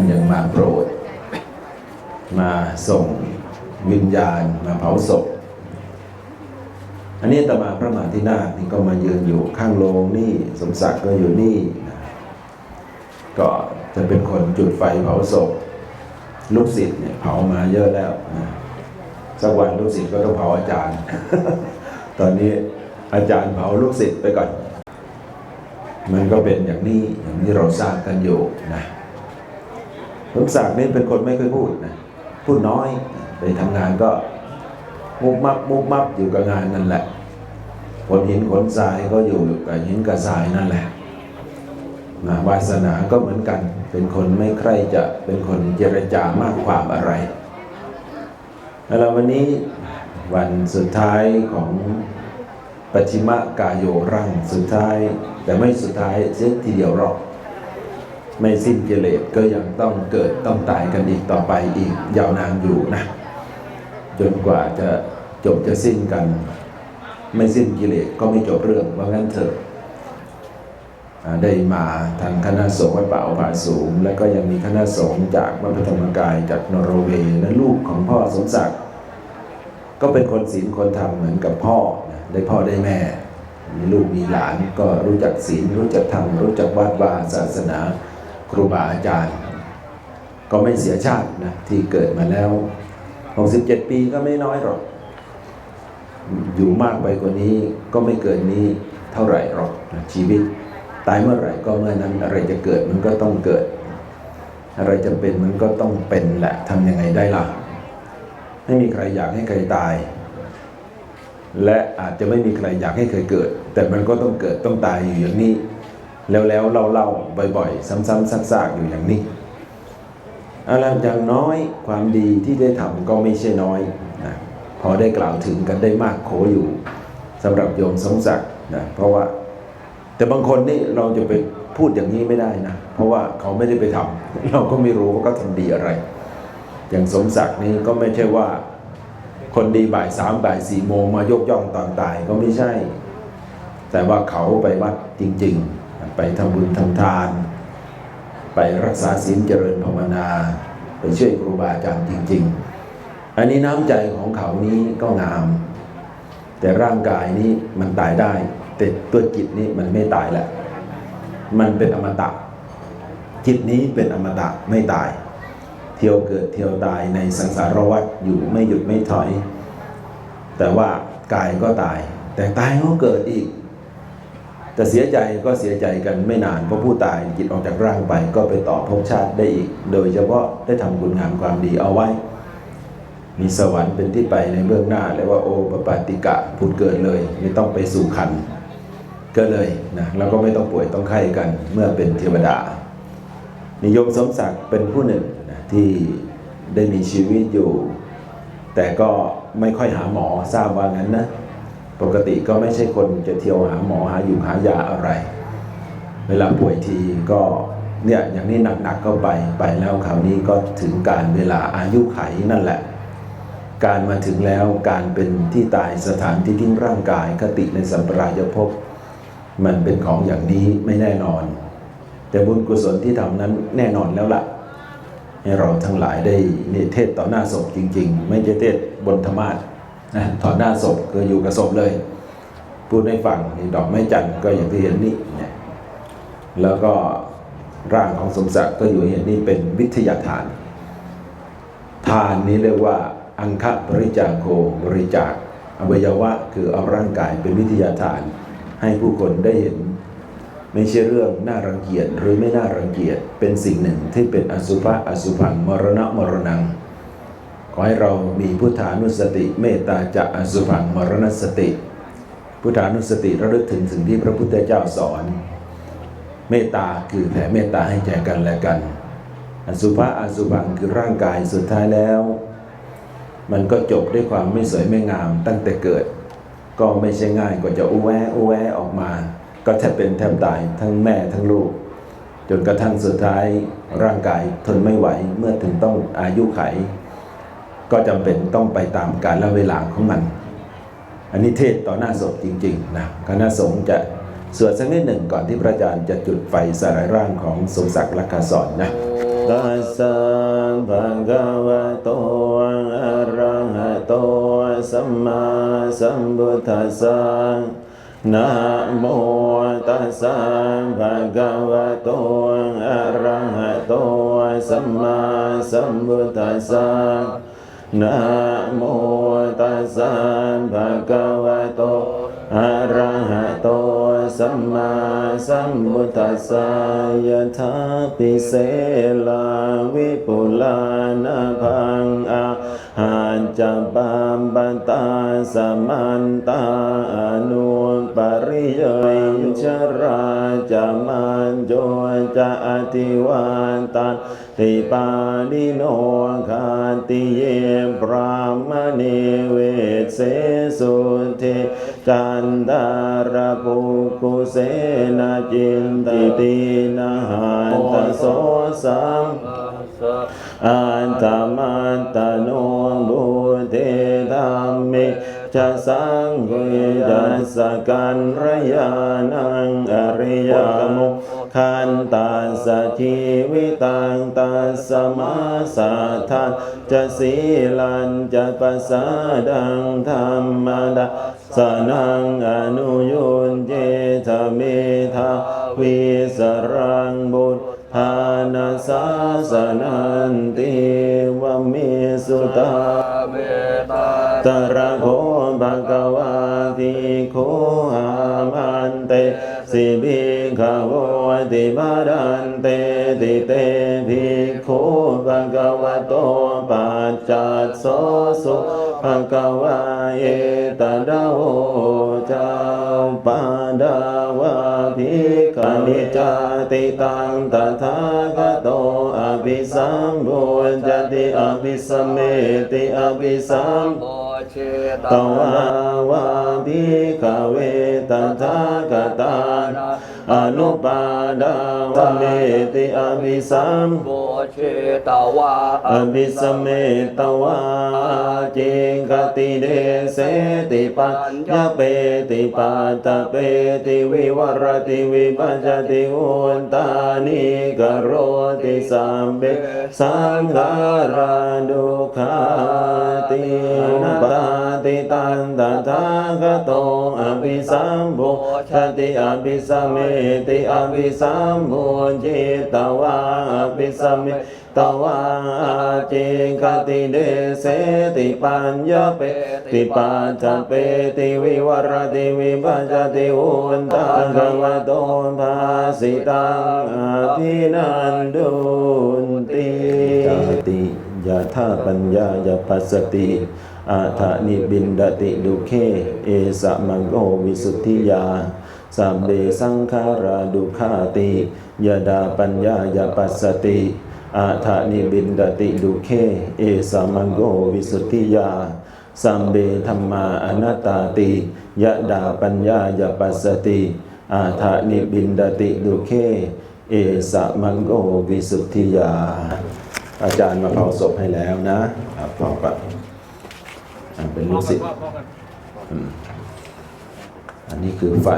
บุญแค่ไหนท่านยังมาโปรด มาส่งวิญญาณมาเผาศพ อันนี้ตมาพระมหาธินาคนี่ก็มายืนอยู่ข้างโรงนี่สมศักดิ์ก็อยู่นี่นะก็จะเป็นคนจุดไฟเผาศพ ลูกศิษย์เนี่ยเผามาเยอะแล้วนะสักวันลูกศิษย์ก็ต้องเผาอาจารย์ ตอนนี้อาจารย์เผาลูกศิษย์ไปก่อน มันก็เป็นอย่างนี้อย่างที่เราทราบกันอยู่นะ สมศักดิ์นี่เป็นคนไม่ค่อยพูดนะพูดน้อย ไปทำงานก็มุบมับมุบมับอยู่กับงานนั่นแหละขนหินขนทรายก็อยู่กับหินกับทรายนั่นแหละนะวาสนาก็เหมือนกัน เป็นคนไม่ใคร่จะเป็นคนเจรจามากความอะไรแล้ววันนี้วันสุดท้ายของปัจฉิมกายโยร่างสุดท้าย แต่ไม่สุดท้ายเสียทีเดียวหรอก ไม่สิ้นกิเลสก็ยังต้องเกิดต้องตายกันอีกต่อไปอีกยาวนานอยู่นะ จนกว่าจะจบจะสิ้นกัน ไม่สิ้นกิเลสก็ไม่จบเรื่องว่างั้นเถอะได้มาทางคณะสงฆ์วัดป่าอภาสูง แล้วก็ยังมีคณะสงฆ์จากวัดพระธรรมกายจากนอร์เวย์และลูกของพ่อสมศักดิ์ก็เป็นคนศีลคนธรรมเหมือนกับพ่อได้พ่อได้แม่ มีลูกมีหลานก็รู้จักศีลรู้จักธรรมรู้จักวัดวาศาสนา ครูบาอาจารย์ ก็ไม่เสียชาตินะที่เกิดมาแล้ว 67 ปีก็ไม่น้อยหรอก อยู่มากไปกว่านี้ก็ไม่เกินนี้เท่าไหร่หรอกนะชีวิต ตายเมื่อไหร่ก็เมื่อนั้นอะไรจะเกิดมันก็ต้องเกิด อะไรจะเป็นมันก็ต้องเป็นแหละทำยังไงได้ล่ะ ไม่มีใครอยากให้ใครตายและอาจจะไม่มีใครอยากให้ใครเกิด แต่มันก็ต้องเกิดต้องตายอยู่อย่างนี้ แล้วแล้วเล่าเล่าๆบ่อยๆ ซ้ำๆซากๆอยู่อย่างนี้อะไรอย่างน้อยความดีที่ได้ทำก็ไม่ใช่น้อยนะพอได้กล่าวถึงกันได้มากโขอยู่สำหรับโยมสมศักดิ์นะเพราะว่า แต่บางคนนี่เราจะไปพูดอย่างนี้ไม่ได้นะ เพราะว่าเขาไม่ได้ไปทำเราก็ไม่รู้ว่าเขาทำดีอะไร อย่างสมศักดิ์นี่ก็ไม่ใช่ว่า คนดีบ่ายสามบ่ายสี่โมงมายกย่องตอนตายก็ไม่ใช่ แต่ว่าเขาไปวัดจริง ๆ ไปทำบุญทำทาน ไปรักษาศีลเจริญภาวนา ไปช่วยครูบาอาจารย์จริง ๆ อันนี้น้ำใจของเขานี้ก็งาม แต่ร่างกายนี้มันตายได้ แต่ตัวจิตนี้มันไม่ตายแหละ มันเป็นอมตะ จิตนี้เป็นอมตะไม่ตาย เที่ยวเกิดเที่ยวตายในสังสารวัฏอยู่ไม่หยุดไม่ถอย แต่ว่ากายก็ตาย แต่ตายก็เกิดอีก แต่เสียใจก็เสียใจกันไม่นานเพราะผู้ตายจิตออกจากร่างไปก็ไปต่อภพชาติได้อีก โดยเฉพาะได้ทำคุณงามความดีเอาไว้ มีสวรรค์เป็นที่ไปในเบื้องหน้าเรียกว่าโอปปาติกะผุดเกิดเลย ไม่ต้องไปสู่ขันก็เลยนะแล้วก็ไม่ต้องป่วยต้องไข้กันเมื่อเป็นเทวดา นิยมสมศักดิ์เป็นผู้หนึ่งนะที่ได้มีชีวิตอยู่ แต่ก็ไม่ค่อยหาหมอทราบว่างั้นนะ ปกติก็ไม่ใช่คนจะเที่ยวหาหมอหาอยู่หายาอะไร เวลาป่วยทีก็เนี่ยอย่างนี้หนักๆก็ไปไปแล้วคราวนี้ก็ถึงการเวลาอายุไขนั่นแหละ การมาถึงแล้วการเป็นที่ตายสถานที่ทิ้งร่างกายคติในสัมปรายภพมันเป็นของอย่างนี้ไม่แน่นอน แต่บุญกุศลที่ทำนั้นแน่นอนแล้วล่ะ ให้เราทั้งหลายได้นี่เทศต่อหน้าศพจริง ๆ ไม่ใช่เทศบนธรรมาส นะต่อหน้าศพก็อยู่กับศพเลย พูดให้ฟังนี่ดอกไม้จันทร์ก็อย่างที่เห็นนี่นี่ยแล้วก็ร่างของสมศักดิ์ก็อยู่เห็นนี่เป็นวิทยาทาน ทานนี้เรียกว่า อังคบริจาโกบริจาคอวัยวะคือเอาร่างกายเป็นวิทยาทาน ให้ผู้คนได้เห็น ไม่ใช่เรื่องน่ารังเกียจหรือไม่น่ารังเกียจเป็นสิ่งหนึ่งที่เป็นอสุภะอสุพังมรณะมรณัง ขอให้เรามีพุทธานุสติเมตตาจะอสุพังมรณสติ พุทธานุสติระลึกถึงสิ่งที่พระพุทธเจ้าสอน เมตตาคือแผ่เมตตาให้แก่กันและกัน อสุภะอสุพังคือร่างกายสุดท้ายแล้ว มันก็จบด้วยความไม่สวยไม่งามตั้งแต่เกิด ก็ไม่ใช่ง่ายกว่าจะอู้แวะอู้แวออกมา ก็แทบเป็นแทบตายทั้งแม่ทั้งลูก จนกระทั่งสุดท้ายร่างกายทนไม่ไหวเมื่อถึงต้องอายุไข ก็จำเป็นต้องไปตามกาลเวลาของมัน อันนี้เทศต่อหน้าศพจริงๆนะคณะสงฆ์จะสวดสักนิดหนึ่งก่อนที่พระอาจารย์จะจุดไฟสลายร่างของสมศักดิ์ลักขสอนนะตัสสะภะคะวะโตอะระหะโตสัมมาสัมพุทธัสสะนะโมตัสสะภะคะวะโตอะระหะโตสัมมาสัมพุทธัสสะ นะโมตัสสะภะคะวะโตอะระหะโตสัมมาสัมพุทธัสสะยะถาปิเสลาวิปุลานาพังอาหารจะปามปันตาสมันตาอนุปริยยชราจะมันโจจะอธิวานตัน ติปานิโนคาติเยปรามณีเวเสสุเทกันดารปุกุเสนาจินตตินาหันตโสสัมอันตมันตโนบุเตธรรมิจะสังกุยจัสกันระยานังอริยมุข นตัสสะชีวิตังตัสสมาสัทธานจะสีลันจะปัสสาดังธรรมดาสนังอนุยุนเจธเมธาวิสรังบุตรภานาสาสนันติวะเมสุตาเมตาตระโคภะคะวาติโคอามันเต สิบิขโวติบาดันเตติเตภิกขุภะคะวะโตปัจจัสโสสุภะคะวะเอตดาโวเจ้าปาดาวะภิกขานิจจติตังตถาคโตอภิสัมพุญจติอภิสมเมติอภิสัมโเชตตวาวาภิกเวตถาคตาอนุปาดาวะเมติอภิสัมโมเชตวาอภิสมเมตวาจิงกติเดเสติปัญญาเปติปัตตะเปติวิวรติวิปัจจติอุนตานิกโรติสัมเบสังขาราดุขาติ ติตันตถาคโตอภิสัมโพชติอภิสัมเมติอภิสัมโพจิตตวาอภิสัมเมตวาจิกติเดเสติปัญญาเปติปัจจเปติวิวรติวิปัจจติอุนตังกวะโตภาสิตังอภินันดุนติจติยะธาปัญญายาปัสสติ อาทานิบินดติดุเค เอสะมังโกวิสุทธิยาสัมเบสังขาราดุขาติยดาปัญญายาปัสสติอาทานิบินดติดุเค เอสามังโกวิสุทธิยาสัมเบธรรมาอนัตตาติยะดาปัญญายาปัสสติอาทานิบินดติดุเค เอสามังโกวิสุทธิยา อาจารย์มาเผาศพให้แล้วนะอะเผาปะอะ เป็นลูกศิษย์อืมอันนี้คือไฟ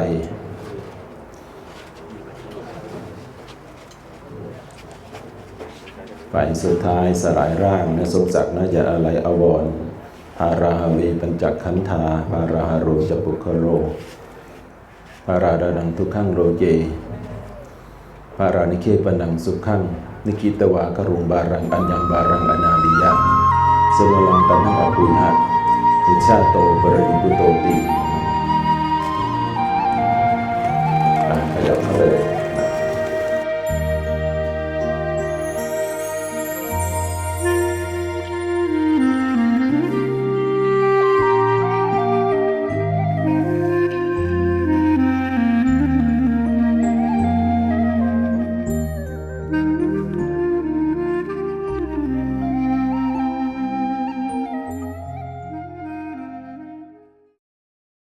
ฝ่ายสุดท้ายสลายร่างนะสมศักดิ์นะจะอะไรอวรณ์ภาราหเวปัญจขันธาภาราหโรจปุคโรภาราดานังทุกขังโรเจภารานิเคปนังสุขังนิกิตวากรุงบารังอัญญังบารังอนาลิยังสวลังตันังอปุญหะ Itsato, Baray Butotin.